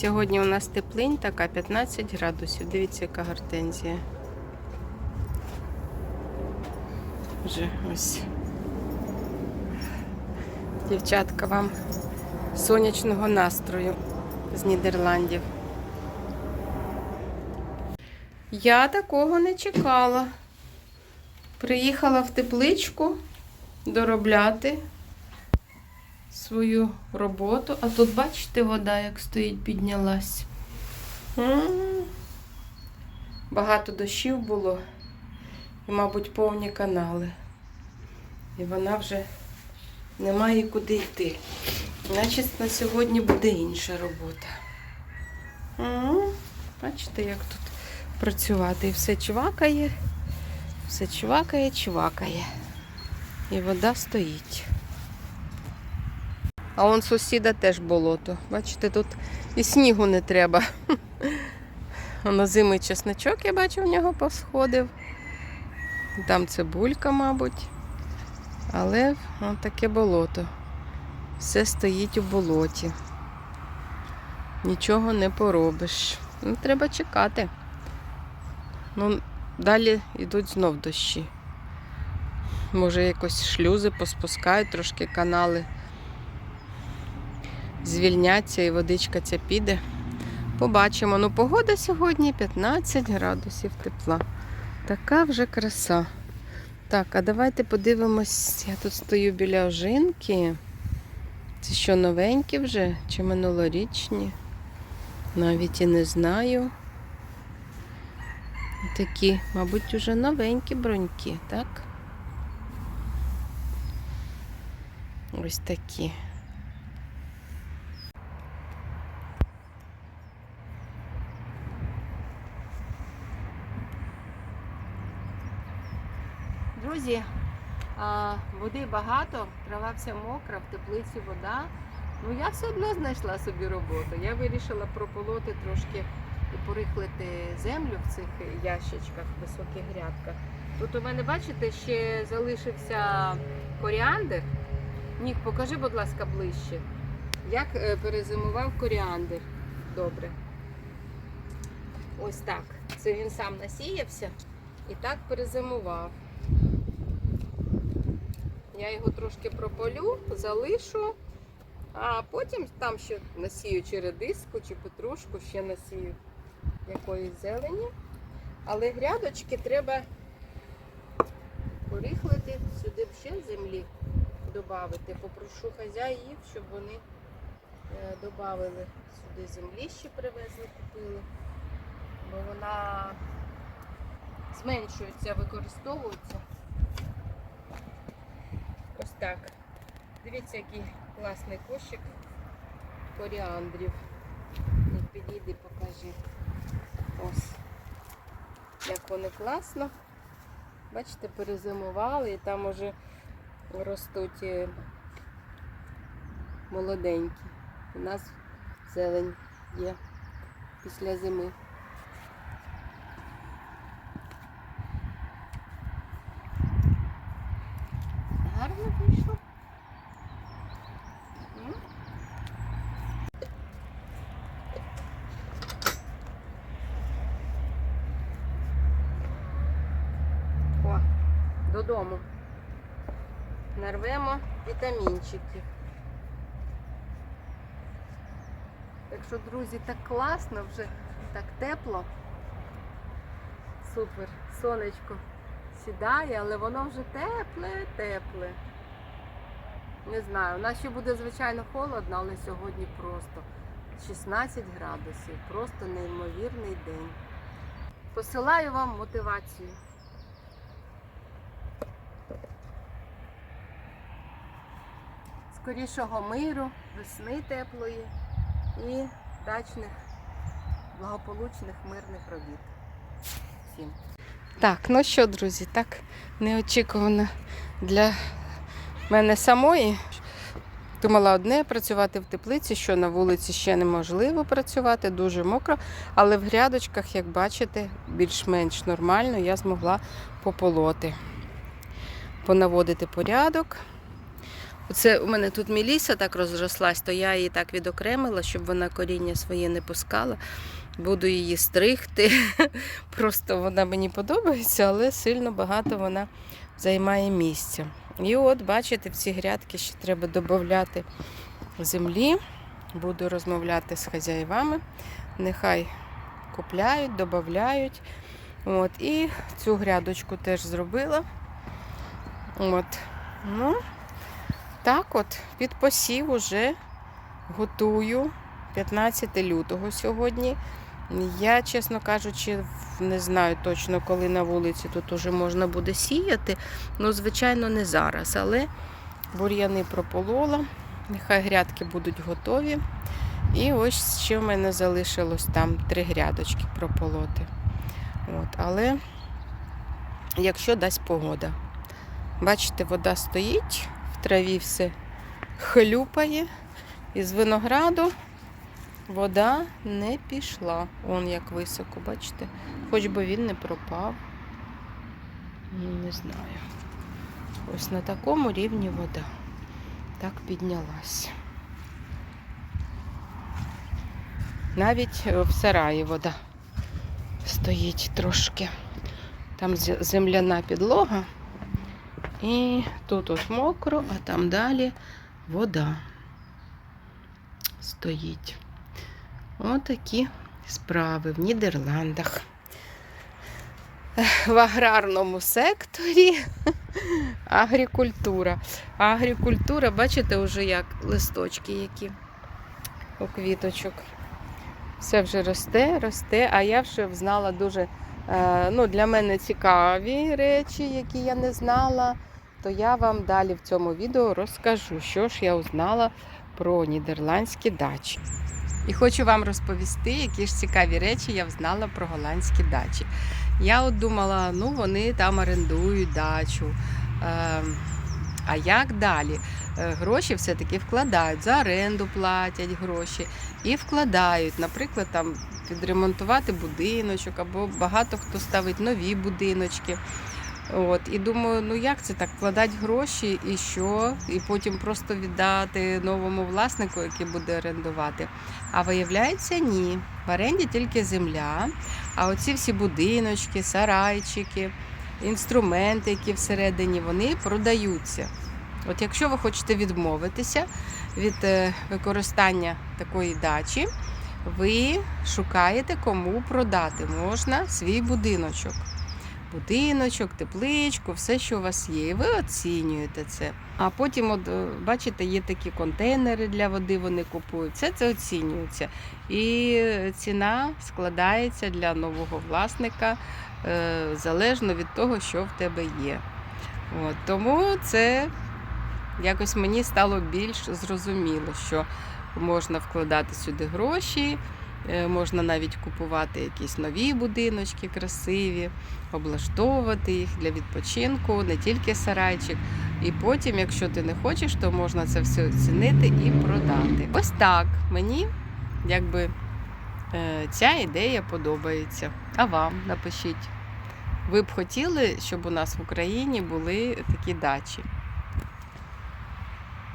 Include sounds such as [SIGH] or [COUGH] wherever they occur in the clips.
Сьогодні у нас теплинь така 15 градусів. Дивіться, яка гортензія. Вже ось. Дівчатка, вам сонячного настрою з Нідерландів. Я такого не чекала. Приїхала в тепличку доробляти свою роботу. А тут, бачите, вода як стоїть, піднялась. Багато дощів було. І, мабуть, повні канали. І вона вже не має куди йти. Значить, на сьогодні буде інша робота. Бачите, як тут працювати. І все чвакає, все чвакає, чвакає. І вода стоїть. А он сусіда теж болото. Бачите, тут і снігу не треба. Воно зимий чесночок, я бачу, в нього посходив. Там цибулька, мабуть. Але он таке болото. Все стоїть у болоті. Нічого не поробиш. Ну, треба чекати. Ну, далі йдуть знов дощі. Може, якось шлюзи поспускають трошки канали. Звільняться і водичка ця піде. Побачимо. Ну, погода сьогодні 15 градусів тепла. Така вже краса. Так, а давайте подивимось. Я тут стою біля ожинки. Це що, новенькі вже чи минулорічні? Навіть і не знаю. Такі, мабуть, уже новенькі броньки, так? Ось такі. Друзі, води багато, трава вся мокра, в теплиці вода. Ну я все одно знайшла собі роботу. Я вирішила прополоти трошки і порихлити землю в цих ящичках, високих грядках. Тут у мене, бачите, ще залишився коріандр. Нік, покажи, будь ласка, ближче. Як е, перезимував коріандр. Добре. Ось так. Це він сам насіявся і так перезимував. Я його трошки прополю, залишу, а потім там ще насію чи редиску, чи петрушку, ще насію якоїсь зелені. Але грядочки треба порихлити, сюди б ще землі додати. Попрошу хазяїв, щоб вони додали сюди землі, ще привезли, купили, бо вона зменшується, використовується. Так. Дивіться, який класний кошик коріандрів. Ну, Підійди, покажи. Ось. Як вони класно. Бачите, перезимували і там уже ростуть е, молоденькі. У нас зелень є після зими. Гарно вийшло. О, додому. Нарвемо вітамінчиків. Так що, друзі, так класно, вже так тепло. Супер, сонечко сідає, але воно вже тепле, тепле. Не знаю, у нас ще буде звичайно холодно, але сьогодні просто 16 градусів. Просто неймовірний день. Посилаю вам мотивацію. Скорішого миру, весни теплої і дачних, благополучних, мирних робіт. Всім. Так, ну що, друзі, так неочікувано для мене самої. Думала одне працювати в теплиці, що на вулиці ще неможливо працювати, дуже мокро. Але в грядочках, як бачите, більш-менш нормально я змогла пополоти, понаводити порядок. Оце у мене тут міліса так розрослась, то я її так відокремила, щоб вона коріння своє не пускала. Буду її стригти. [LAUGHS] Просто вона мені подобається, але сильно багато вона займає місця. І от, бачите, в ці грядки ще треба додати землі. Буду розмовляти з хазяївами. Нехай купляють, додають. От, і цю грядочку теж зробила. От. Ну, так от, під посів уже готую 15 лютого сьогодні. Я, чесно кажучи, не знаю точно, коли на вулиці тут уже можна буде сіяти. Ну, звичайно, не зараз, але бур'яни прополола. Нехай грядки будуть готові. І ось ще в мене залишилось там три грядочки прополоти. От, але якщо дасть погода. Бачите, вода стоїть, в траві все хлюпає. Із винограду вода не пішла. Он як високо, бачите? Хоч би він не пропав. Ну, Не знаю. Ось на такому рівні вода. Так піднялась. Навіть в сараї вода стоїть трошки. Там земляна підлога. І тут ось мокро, а там далі вода стоїть. Отакі справи в Нідерландах. В аграрному секторі агрікультура. Агрікультура, бачите, вже як листочки які у квіточок. Все вже росте, росте, а я вже знала дуже е, ну, для мене цікаві речі, які я не знала. То я вам далі в цьому відео розкажу, що ж я узнала про нідерландські дачі. І хочу вам розповісти, які ж цікаві речі я взнала про голландські дачі. Я от думала, ну вони там орендують дачу. Е, а як далі? Е, Гроші все-таки вкладають, за оренду платять гроші і вкладають, наприклад, там відремонтувати будиночок, або багато хто ставить нові будиночки. От, і думаю, ну як це так, вкладати гроші і що? І потім просто віддати новому власнику, який буде орендувати. А виявляється, ні. В оренді тільки земля. А оці всі будиночки, сарайчики, інструменти, які всередині, вони продаються. От якщо ви хочете відмовитися від е, використання такої дачі, ви шукаєте, кому продати можна свій будиночок будиночок, тепличку, все, що у вас є. І ви оцінюєте це. А потім, от, е, бачите, є такі контейнери для води, вони купують. Все це оцінюється. І ціна складається для нового власника е, залежно від того, що в тебе є. От, тому це якось мені стало більш зрозуміло, що можна вкладати сюди гроші. Е, Можна навіть купувати якісь нові будиночки красиві, облаштовувати їх для відпочинку, не тільки сарайчик. І потім, якщо ти не хочеш, то можна це все оцінити і продати. Ось так мені якби е, ця ідея подобається. А вам напишіть. Ви б хотіли, щоб у нас в Україні були такі дачі?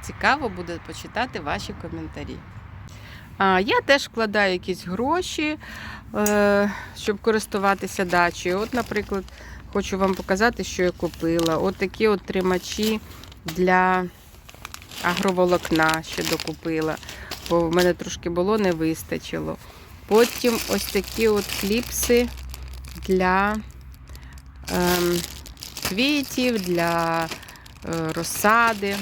Цікаво буде почитати ваші коментарі. Я теж вкладаю якісь гроші, е, щоб користуватися дачею. От, наприклад, хочу вам показати, що я купила. От такі от тримачі для агроволокна ще докупила, бо в мене трошки було, не вистачило. Потім ось такі от кліпси для ем, квітів, для е, розсади.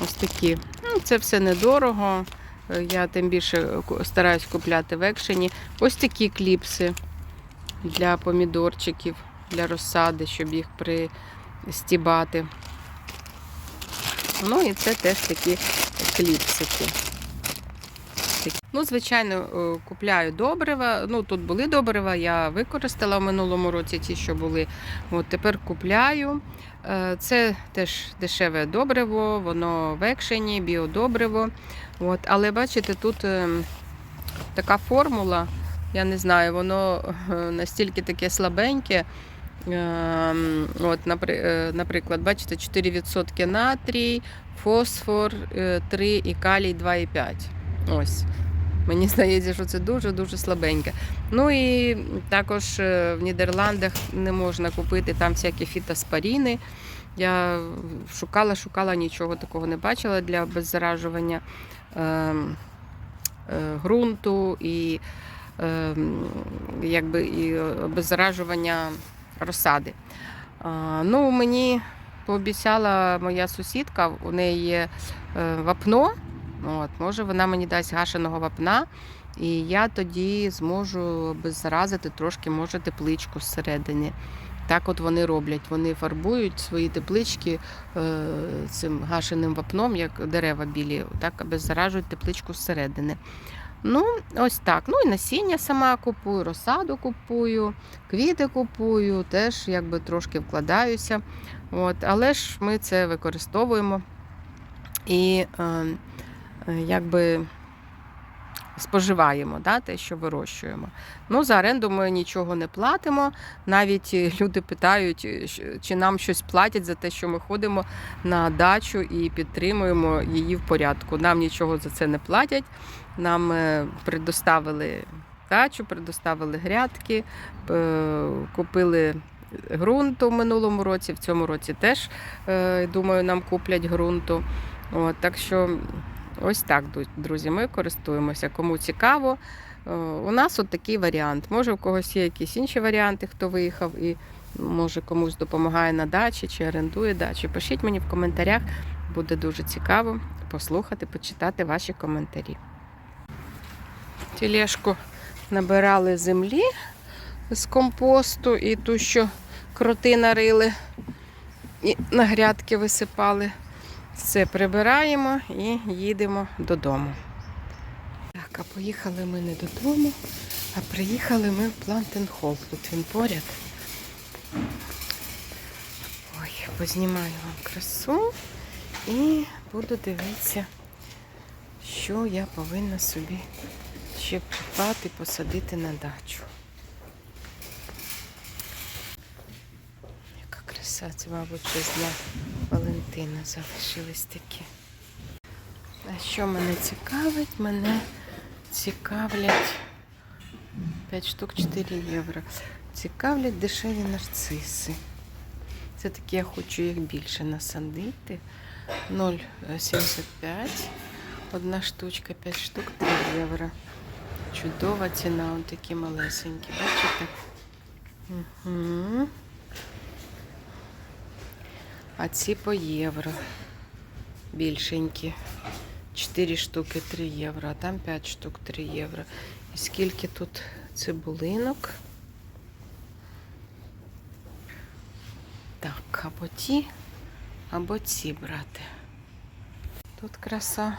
Ось такі. Ну, це все недорого. Я тим більше стараюсь купляти в екшені. Ось такі кліпси для помідорчиків, для розсади, щоб їх пристібати. Ну і це теж такі кліпсики. Ну, звичайно, е, купляю добрива. Ну, тут були добрива, я використала в минулому році ті, що були. От тепер купляю. Е, Це теж дешеве добриво, воно в екшені, біодобриво. От, але бачите, тут ем, така формула, я не знаю, воно е, настільки таке слабеньке, Ем, От, напри- е, наприклад, бачите, 4% натрій, фосфор е, 3 і калій 2,5. Ось. Мені [LAUGHS] здається, що це дуже-дуже слабеньке. Ну і також е, в Нідерландах не можна купити там всякі фітоспоріни. Я шукала, шукала, нічого такого не бачила для обеззаражування ем, е, ґрунту і, ем, якби, і обеззаражування розсади. А, ну, мені пообіцяла моя сусідка, у неї є е, вапно. От, може, вона мені дасть гашеного вапна, і я тоді зможу обеззаразити трошки, може, тепличку зсередини. Так от вони роблять. Вони фарбують свої теплички е, цим гашеним вапном, як дерева білі, так обеззаражують тепличку зсередини. Ну, ось так. Ну і насіння сама купую, розсаду купую, квіти купую, теж якби трошки вкладаюся. От, але ж ми це використовуємо і е, е, якби споживаємо да, те, що вирощуємо. Ну, за оренду ми нічого не платимо. Навіть е, люди питають, е, чи нам щось платять за те, що ми ходимо на дачу і підтримуємо її в порядку. Нам нічого за це не платять. Нам е, предоставили дачу, предоставили грядки, купили ґрунту в минулому році, в цьому році теж, думаю, нам куплять ґрунту. От, так що ось так, друзі, ми користуємося. Кому цікаво, е, у нас от такий варіант. Може, у когось є якісь інші варіанти, хто виїхав і може комусь допомагає на дачі чи орендує дачу. Пишіть мені в коментарях, буде дуже цікаво послухати, почитати ваші коментарі. Тележку набирали землі з компосту і ту, що кроти нарили і на грядки висипали. Все прибираємо і їдемо додому. Так, а поїхали ми не додому, а приїхали ми в Плантенхол. Тут він поряд. Ой, познімаю вам красу і буду дивитися, що я повинна собі ще придбати, посадити на дачу. Це, мабуть, ще для Валентина залишились такі. А що мене цікавить? Мене цікавлять 5 штук 4 євро. Цікавлять дешеві нарциси. Це такі я хочу їх більше насадити. 0,75. Одна штучка, 5 штук 3 євро. Чудова ціна, он такі малесенькі. Бачите? Угу. А ці по євро. Більшенькі. 4 штуки 3 євро, а там 5 штук 3 євро. І скільки тут цибулинок? Так, або ті, або ці брати. Тут краса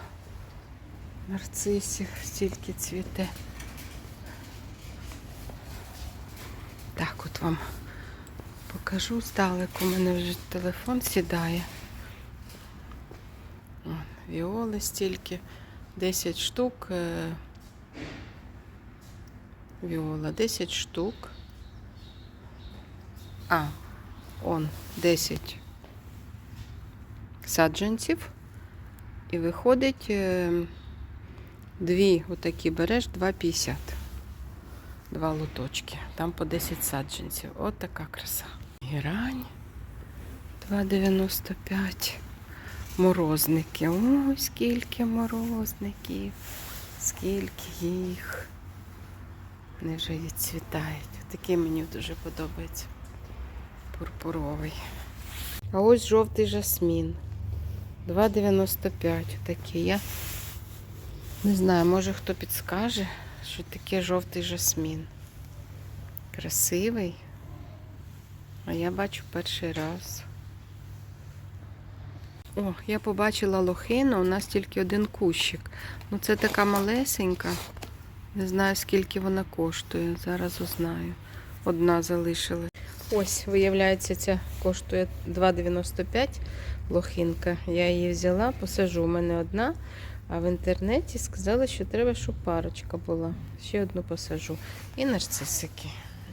нарцисів, стільки цвіте. Так, от вам покажу здалеку. У мене вже телефон сідає. Віоли стільки. 10 штук. е, Віола 10 штук. А, он 10 саджанців. І виходить е, дві отакі береш 2,50. Два лоточки. Там по 10 саджанців. От така краса. Герань 2,95. Морозники. Ой, скільки морозників. Скільки їх. Вони вже відцвітають. Такий мені дуже подобається. Пурпуровий. А ось жовтий жасмін. 2,95 такий. Я не знаю, може хто підскаже, що таке жовтий жасмін. Красивий. А я бачу перший раз. О, я побачила лохину, у нас тільки один кущик. Ну це така малесенька. Не знаю, скільки вона коштує. Зараз узнаю. Одна залишилась. Ось, виявляється, ця коштує 2,95 лохинка. Я її взяла, посажу. У мене одна. А в інтернеті сказали, що треба, щоб парочка була. Ще одну посажу. І нарцисики.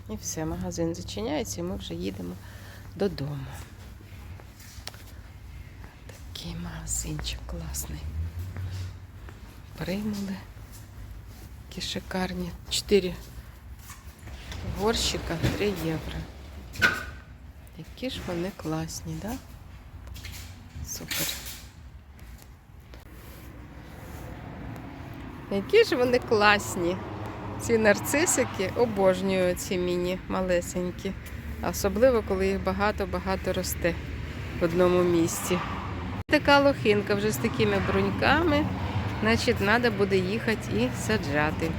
І все, магазин зачиняється, і ми вже їдемо додому. Такий магазинчик класний. Примули. Які шикарні. 4 горщика 3 євро. Які ж вони класні, да? Супер. Які ж вони класні. Ці нарцисики обожнюю ці міні малесенькі. Особливо, коли їх багато-багато росте в одному місці. Така лохинка вже з такими бруньками. Значить, треба буде їхати і саджати.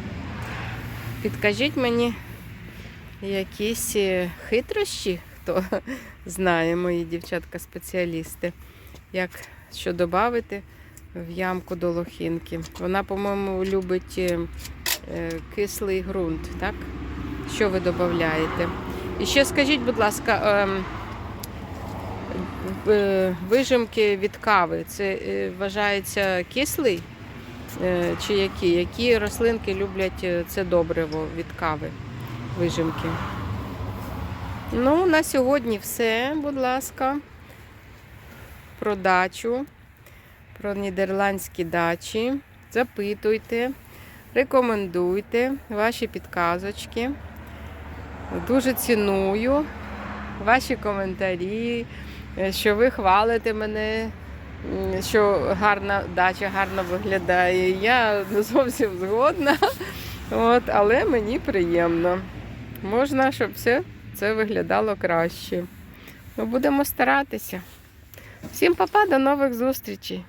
Підкажіть мені якісь е, хитрощі, хто [LAUGHS] знає, мої дівчатка-спеціалісти, як що додати в ямку до лохинки. Вона, по-моєму, любить е, кислий ґрунт, так? Що ви додаєте? І ще скажіть, будь ласка, ем, е, вижимки від кави, це е, вважається кислий? Е, Чи які? Які рослинки люблять е, це добриво від кави, вижимки? Ну, на сьогодні все, будь ласка. Про дачу, про нідерландські дачі. Запитуйте, рекомендуйте ваші підказочки. Дуже ціную ваші коментарі, е, що ви хвалите мене, що гарна дача гарно виглядає. Я не зовсім згодна, от, але мені приємно. Можна, щоб все це виглядало краще. Ми будемо старатися. Всім папа, до нових зустрічей!